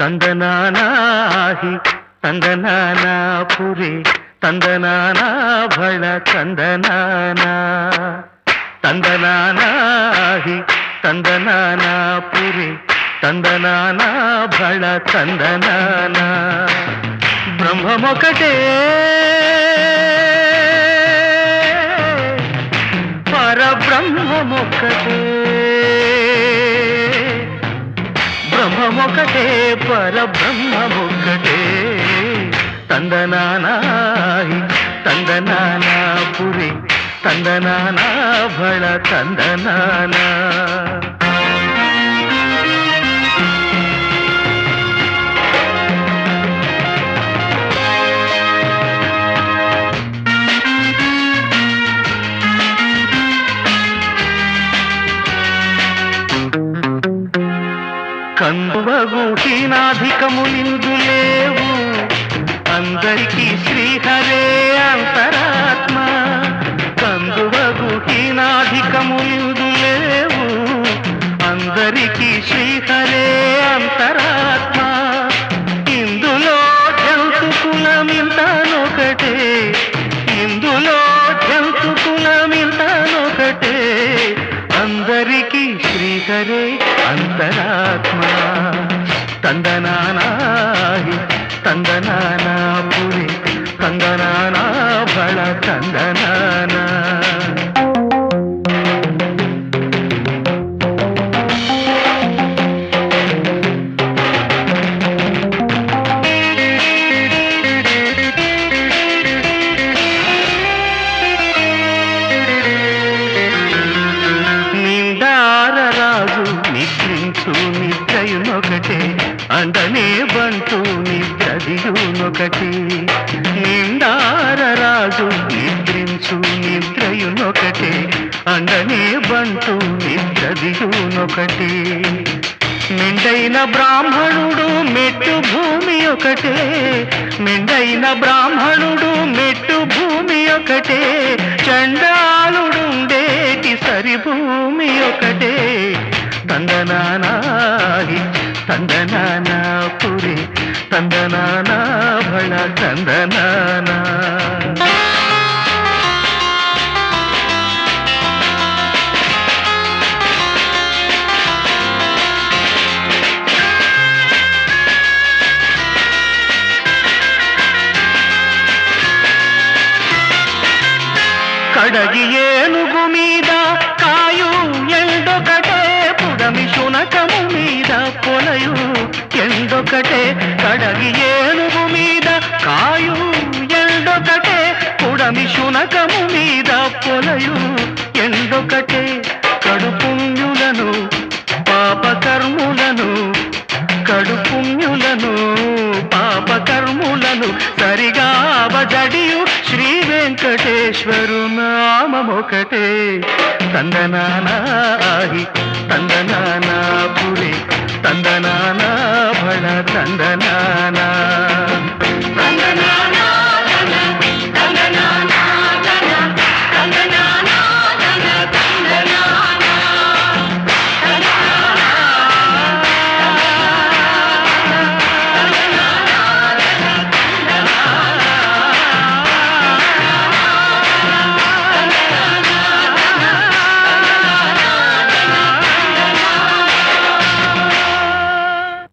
ತಂದನಾನಾಹಿ ತಂದನಾನ ಪುರಿ ತಂದನಾನ ಭಳ ತಂದನಾನ ತಂದನಾನಾಹಿ ತಂದನಾನ ಪುರಿ ತಂದನಾನ భళ తందనాన బ్రహ్మమొకటే పరబ్రహ్మమొక్కటే బ్రహ్మమొకటే పరబ్రహ్మమొక్కటే. తందనానాహి తందనానా పురి తందనానా భళ తందనానా. కందువగు హీనాధికములిందు లేవు అందరికీ శ్రీహరే అంతరాత్మ. కందువగు హీనాధికములిందు లేవు అందరికీ శ్రీహరే అంతరాత్మ. ఇందులో జంతు కులమింతనొకటే ఇందులో జంతు కులమింతనొకటే అందరికీ శ్రీహరే అంతరాత్మ తందనానాహి తందనానా అండనే బంటూ నిద్రదియునొకటి. నిండార రాజు నిద్రించు నిద్రయునొకటే. అండనే బంటూ నిద్రదియునొకటి. మెండైన బ్రాహ్మణుడు మెట్టు భూమి ఒకటే. మెండైన బ్రాహ్మణుడు మెట్టు భూమి ఒకటే. చండాలుడుండేటి సరి భూమి ఒకటే. తందనానాహి తందనానా పురి తందనానా భళ తందనానా ఎండొకటే కడగి ఏనుగు మీద కాయు ఎండొకటే కుడమి శునకము మీద పొలయు ఎండొకటే. కడుపుణ్యులను పాపకర్ములను కడుపుణ్యులను పాపకర్ములను సరిగా అవజడియు శ్రీ వెంకటేశ్వరు నామమొకటే తందనానా తందనానా భళ తందనానా